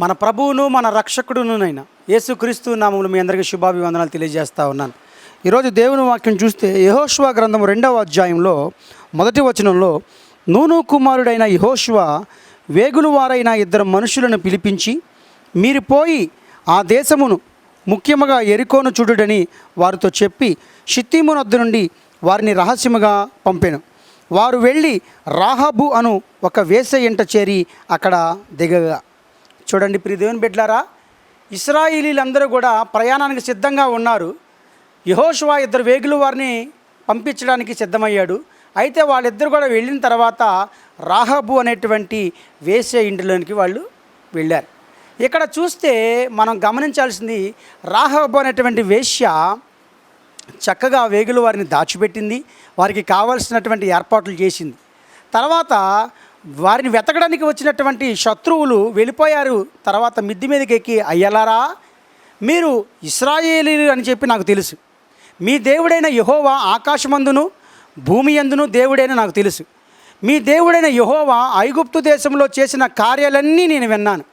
మన ప్రభువును మన రక్షకుడునునైనా యేసుక్రీస్తు నామములు మీ అందరికీ శుభాభివందనాలు తెలియజేస్తా ఉన్నాను. ఈరోజు దేవుని వాక్యం చూస్తే యహోష్వా గ్రంథం రెండవ అధ్యాయంలో మొదటి వచనంలో నూను కుమారుడైన యహోష్వ వేగులు వారైన ఇద్దరు మనుషులను పిలిపించి మీరు పోయి ఆ దేశమును ముఖ్యముగా ఎరికోను చూడుడని వారితో చెప్పి షిత్తీమునొద్దు నుండి వారిని రహస్యముగా పంపాను. వారు వెళ్ళి రాహాబు అను ఒక వేస ఎంట చేరి అక్కడ దిగగా. చూడండి ప్రియ దేవుని బిడ్డలారా ఇస్రాయిలీలందరూ కూడా ప్రయాణానికి సిద్ధంగా ఉన్నారు. యహోషువా ఇద్దరు వేగులు వారిని పంపించడానికి సిద్ధమయ్యాడు. అయితే వాళ్ళిద్దరు కూడా వెళ్ళిన తర్వాత రాహబు అనేటువంటి వేసే ఇంటిలోనికి వాళ్ళు వెళ్ళారు. ఇక్కడ చూస్తే మనం గమనించాల్సింది రాహబు అనేటువంటి వేశ్య చక్కగా వేగులు వారిని దాచిపెట్టింది. వారికి కావాల్సినటువంటి ఏర్పాట్లు చేసింది. తర్వాత వారిని వెతకడానికి వచ్చినటువంటి శత్రువులు వెళ్ళిపోయారు. తర్వాత మిద్ది మీదకి ఎక్కి అయ్యలారా మీరు ఇస్రాయేలీలు అని చెప్పి నాకు తెలుసు. మీ దేవుడైన యహోవా ఆకాశమందును భూమి అందును దేవుడైన నాకు తెలుసు. మీ దేవుడైన యహోవా ఐగుప్తు దేశంలో చేసిన కార్యాలన్నీ నేను విన్నాను.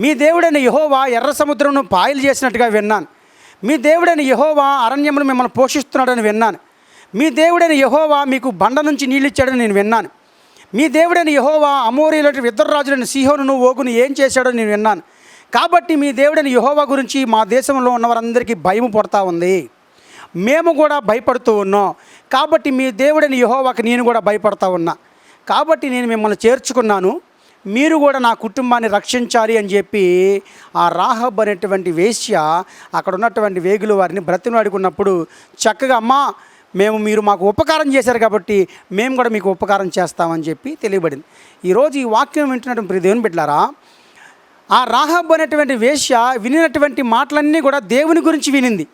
మీ దేవుడైన యహోవా ఎర్ర సముద్రంను పాయలు చేసినట్టుగా విన్నాను. మీ దేవుడైన యహోవా అరణ్యమును మిమ్మల్ని పోషిస్తున్నాడని విన్నాను. మీ దేవుడైన యహోవా మీకు బండ నుంచి నీళ్ళిచ్చాడని నేను విన్నాను. మీ దేవుడైన యహోవా అమోరీలటి ఇద్దరు రాజులైన సిహోనును ఓగును ఏం చేశాడో నేను విన్నాను. కాబట్టి మీ దేవుడైన యహోవా గురించి మా దేశంలో ఉన్న వారందరికీ భయం పడతా ఉంది. మేము కూడా భయపడుతూ ఉన్నాం. కాబట్టి మీ దేవుడైన యహోవాకి నేను కూడా భయపడతా ఉన్నా. కాబట్టి నేను మిమ్మల్ని చేర్చుకున్నాను. మీరు కూడా నా కుటుంబాన్ని రక్షించాలి అని చెప్పి ఆ రాహబ్ అనేటువంటి వేశ్య అక్కడ ఉన్నటువంటి వేగులు వారిని బ్రతిమలాడుకున్నప్పుడు చక్కగా అమ్మా మేము మీరు మాకు ఉపకారం చేశారు కాబట్టి మేము కూడా మీకు ఉపకారం చేస్తామని చెప్పి తెలియబడింది. ఈరోజు ఈ వాక్యం వింటున్నటువంటి ప్రియ దేవుని బిడ్డారా ఆ రాహబ్ అనేటువంటి వేశ్య వినినటువంటి మాటలన్నీ కూడా దేవుని గురించి వినింది.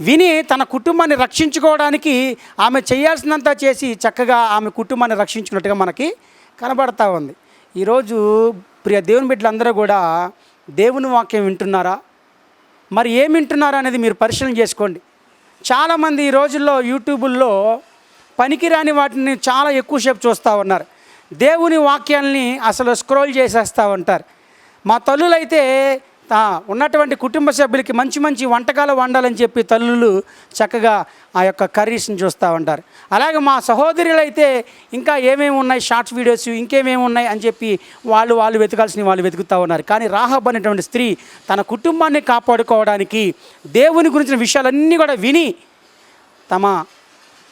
విని తన కుటుంబాన్ని రక్షించుకోవడానికి ఆమె చేయాల్సినంత చేసి చక్కగా ఆమె కుటుంబాన్ని రక్షించుకున్నట్టుగా మనకి కనబడతా ఉంది. ఈరోజు ప్రియ దేవుని బిడ్డలందరూ కూడా దేవుని వాక్యం వింటున్నారా? మరి ఏం వింటున్నారా అనేది మీరు పరిశీలన చేసుకోండి. చాలామంది ఈ రోజుల్లో యూట్యూబుల్లో పనికిరాని వాటిని చాలా ఎక్కువసేపు చూస్తూ ఉన్నారు. దేవుని వాక్యాల్ని అసలు స్క్రోల్ చేసేస్తూ ఉంటారు. మా తల్లులైతే ఉన్నటువంటి కుటుంబ సభ్యులకి మంచి మంచి వంటకాలు వండాలని చెప్పి తల్లులు చక్కగా ఆ యొక్క కర్రీస్ని చూస్తూ ఉంటారు. అలాగే మా సహోదరులు అయితే ఇంకా ఏమేమి ఉన్నాయి షార్ట్స్ వీడియోస్ ఇంకేమేమి ఉన్నాయి అని చెప్పి వాళ్ళు వాళ్ళు వెతకాల్సిన వాళ్ళు వెతుకుతూ ఉన్నారు. కానీ రాహబ్ అనేటువంటి స్త్రీ తన కుటుంబాన్ని కాపాడుకోవడానికి దేవుని గురించిన విషయాలన్నీ కూడా విని తమ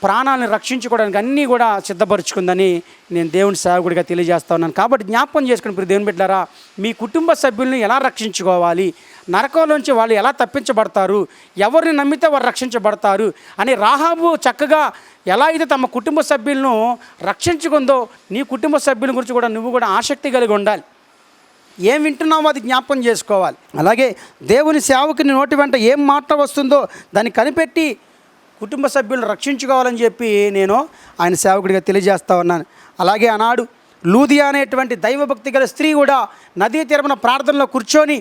ప్రాణాలను రక్షించుకోవడానికి అన్నీ కూడా సిద్ధపరుచుకుందని నేను దేవుని సేవకుడిగా తెలియజేస్తా ఉన్నాను. కాబట్టి జ్ఞాపకం చేసుకుని ఇప్పుడు దేవుని బిడ్డారా మీ కుటుంబ సభ్యుల్ని ఎలా రక్షించుకోవాలి నరకంలోంచి వాళ్ళు ఎలా తప్పించబడతారు ఎవరిని నమ్మితే వారు రక్షించబడతారు అని రాహాబు చక్కగా ఎలా అయితే తమ కుటుంబ సభ్యులను రక్షించుకుందో నీ కుటుంబ సభ్యుల గురించి కూడా నువ్వు కూడా ఆసక్తి కలిగి ఉండాలి. ఏం వింటున్నామో అది జ్ఞాపకం చేసుకోవాలి. అలాగే దేవుని సేవకుని నోటి వెంట ఏం మాట వస్తుందో దాన్ని కనిపెట్టి కుటుంబ సభ్యులను రక్షించుకోవాలని చెప్పి నేను ఆయన సేవకుడిగా తెలియజేస్తా ఉన్నాను. అలాగే ఆనాడు లూదియా అనేటువంటి దైవభక్తి గల స్త్రీ కూడా నదీ తీరమున ప్రార్థనలో కూర్చొని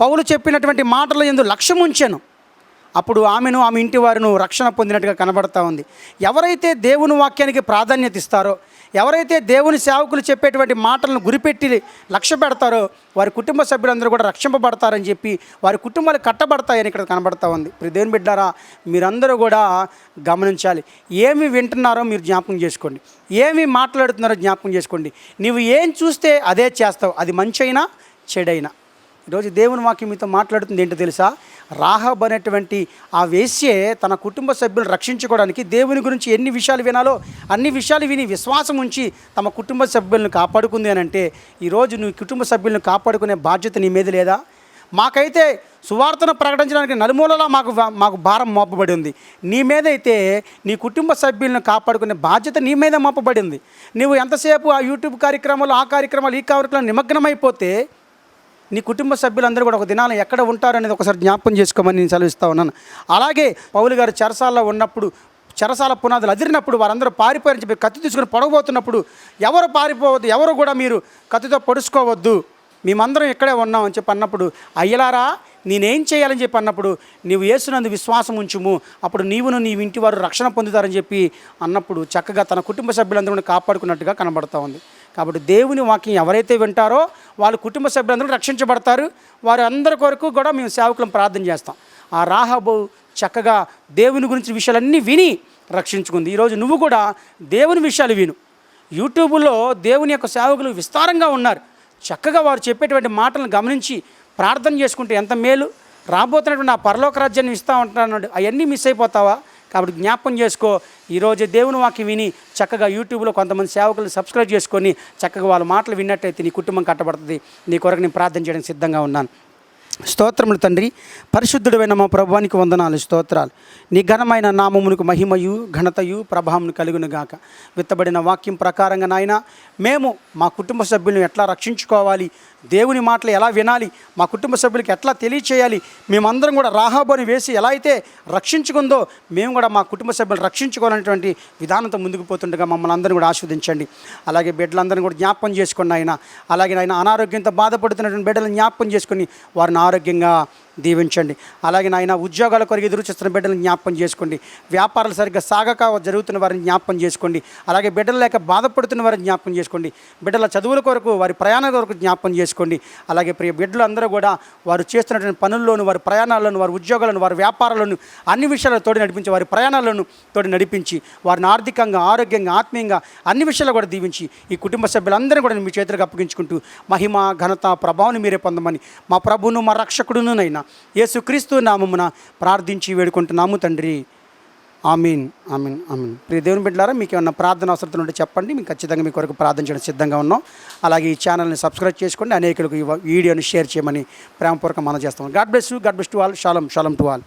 పౌలు చెప్పినటువంటి మాటలు ఎందు లక్ష్యం ఉంచాను అప్పుడు ఆమెను ఆమె ఇంటి వారిను రక్షణ పొందినట్టుగా కనబడతా ఉంది. ఎవరైతే దేవుని వాక్యానికి ప్రాధాన్యత ఇస్తారో ఎవరైతే దేవుని సేవకులు చెప్పేటువంటి మాటలను గురిపెట్టి లక్ష్య పెడతారో వారి కుటుంబ సభ్యులందరూ కూడా రక్షింపబడతారని చెప్పి వారి కుటుంబాలు కట్టబడతాయని ఇక్కడ కనబడతా ఉంది. ఇప్పుడు దేవుని బిడ్డారా మీరందరూ కూడా గమనించాలి. ఏమి వింటున్నారో మీరు జ్ఞాపకం చేసుకోండి. ఏమి మాట్లాడుతున్నారో జ్ఞాపకం చేసుకోండి. నీవు ఏం చూస్తే అదే చేస్తావు. అది మంచి అయినా చెడైనా. ఈరోజు దేవుని వాక్యం మీతో మాట్లాడుతుంది ఏంటో తెలుసా? రాహబ్ అనేటువంటి ఆ వేశ్యే తన కుటుంబ సభ్యులను రక్షించుకోవడానికి దేవుని గురించి ఎన్ని విషయాలు వినాలో అన్ని విషయాలు విని విశ్వాసం ఉంచి తమ కుటుంబ సభ్యులను కాపాడుకుంది అని అంటే ఈరోజు నువ్వు కుటుంబ సభ్యులను కాపాడుకునే బాధ్యత నీ మీద లేదా? మాకైతే సువార్తను ప్రకటించడానికి నలుమూలలా మాకు మాకు భారం మోపబడి ఉంది. నీ మీద అయితే నీ కుటుంబ సభ్యులను కాపాడుకునే బాధ్యత నీ మీద మోపబడింది నువ్వు ఎంతసేపు ఆ యూట్యూబ్ కార్యక్రమాలు ఆ కార్యక్రమాలు ఈ కార్యక్రమాలు నిమగ్నమైపోతే నీ కుటుంబ సభ్యులందరూ కూడా ఒక దినాలు ఎక్కడ ఉంటారు అనేది ఒకసారి జ్ఞాపకం చేసుకోమని నేను సెలవిస్తా ఉన్నాను. అలాగే పౌలు గారు చెరసాల్లో ఉన్నప్పుడు చెరసాల పునాదులు అదిరినప్పుడు వారందరూ పారిపోయారని చెప్పి కత్తి తీసుకుని పొడవబోతున్నప్పుడు ఎవరు పారిపోవద్దు ఎవరు కూడా మీరు కత్తితో పొడుచుకోవద్దు మేమందరం ఇక్కడే ఉన్నాం అని చెప్పి అన్నప్పుడు అయ్యలారా నేనేం చేయాలని చెప్పి అన్నప్పుడు నీవు యేసునందు విశ్వాసం ఉంచుము అప్పుడు నీవును నీ ఇంటి వారు రక్షణ పొందుతారని చెప్పి అన్నప్పుడు చక్కగా తన కుటుంబ సభ్యులందరూ కాపాడుకున్నట్టుగా కనబడతా ఉంది. కాబట్టి దేవుని వాక్యం ఎవరైతే వింటారో వాళ్ళ కుటుంబ సభ్యులందరూ రక్షించబడతారు. వారు అందరి కొరకు కూడా మేము సేవకులను ప్రార్థన చేస్తాం. ఆ రాహబు చక్కగా దేవుని గురించి విషయాలన్నీ విని రక్షించుకుంది. ఈరోజు నువ్వు కూడా దేవుని విషయాలు విను. యూట్యూబ్లో దేవుని యొక్క సేవకులు విస్తారంగా ఉన్నారు. చక్కగా వారు చెప్పేటువంటి మాటలను గమనించి ప్రార్థన చేసుకుంటే ఎంత మేలు. రాబోతున్నటువంటి ఆ పరలోక రాజ్యాన్ని ఇస్తా ఉంటున్నాడు అవన్నీ మిస్ అయిపోతావా? కాబట్టి జ్ఞాపం చేసుకో. ఈరోజు దేవుని వాక్యం విని చక్కగా యూట్యూబ్లో కొంతమంది సేవకులు సబ్స్క్రైబ్ చేసుకొని చక్కగా వాళ్ళ మాటలు విన్నట్టయితే నీ కుటుంబం కట్టబడుతుంది. నీ కొరకు నేను ప్రార్థన చేయడానికి సిద్ధంగా ఉన్నాను. స్తోత్రములు తండ్రి పరిశుద్ధుడైన మా ప్రభువానికి వందనాలు స్తోత్రాలు. నీ ఘనమైన నామమునకు మహిమయు ఘనతయు ప్రభావం కలుగును గాక. విత్తబడిన వాక్యం ప్రకారంగా నాయన మేము మా కుటుంబ సభ్యులను ఎట్లా రక్షించుకోవాలి? దేవుని మాటలు ఎలా వినాలి? మా కుటుంబ సభ్యులకి ఎట్లా తెలియచేయాలి? మేమందరం కూడా రాహాబోని వేసి ఎలా అయితే రక్షించుకుందో మేము కూడా మా కుటుంబ సభ్యులు రక్షించుకోవాలనేటువంటి విధానంతో ముందుకు పోతుండగా మమ్మల్ని అందరిని కూడా ఆస్వాదించండి. అలాగే బిడ్డలందరినీ కూడా జ్ఞాపకం చేసుకోండి ఆయన అలాగే ఆయన అనారోగ్యంతో బాధపడుతున్నటువంటి బిడ్డలను జ్ఞాపకం చేసుకొని వారిని ఆరోగ్యంగా దీవించండి. అలాగే నాయన ఉద్యోగాల కొరకు ఎదురు చూస్తున్న బిడ్డలను జ్ఞాపకం చేసుకోండి. వ్యాపారాలు సరిగ్గా సాగక జరుగుతున్న వారిని జ్ఞాపకం చేసుకోండి. అలాగే బిడ్డలు లేక బాధపడుతున్న వారిని జ్ఞాపకం చేసుకోండి. బిడ్డల చదువుల కొరకు వారి ప్రయాణాల కొరకు జ్ఞాపకం చేసుకోండి. అలాగే ప్రియ బిడ్డలు అందరూ కూడా వారు చేస్తున్నటువంటి పనుల్లోనూ వారి ప్రయాణాలను వారి ఉద్యోగాలను వారి వ్యాపారాలను అన్ని విషయాలు తోడి నడిపించి వారి ప్రయాణాలను తోడి నడిపించి వారిని ఆర్థికంగా ఆరోగ్యంగా ఆత్మీయంగా అన్ని విషయాలు కూడా దీవించి ఈ కుటుంబ సభ్యులందరూ కూడా మీ చేతులకు అప్పగించుకుంటూ మహిమ ఘనత ప్రభావం మీరే పొందమని మా ప్రభువును మా రక్షకుడునైనా యేసుక్రీస్తు నామమున ప్రార్థించి వేడుకుంటున్నాము తండ్రి. ఆమీన్ ఆమీన్ ఆమీన్. ప్రియ దేవుని బిడ్డారా మీకు ఏమన్నా ప్రార్థన అవసరం ఉంటే చెప్పండి. మీకు ఖచ్చితంగా మీ కొరకు ప్రార్థన చేయడం సిద్ధంగా ఉన్నాం. అలాగే ఈ ఛానల్ని సబ్స్క్రైబ్ చేసుకోండి. అనేకులకు ఈ వీడియోని షేర్ చేయమని ప్రేమపూర్వకం మనం చేస్తాం. God bless you God bless to all. షాలం షాలం to all.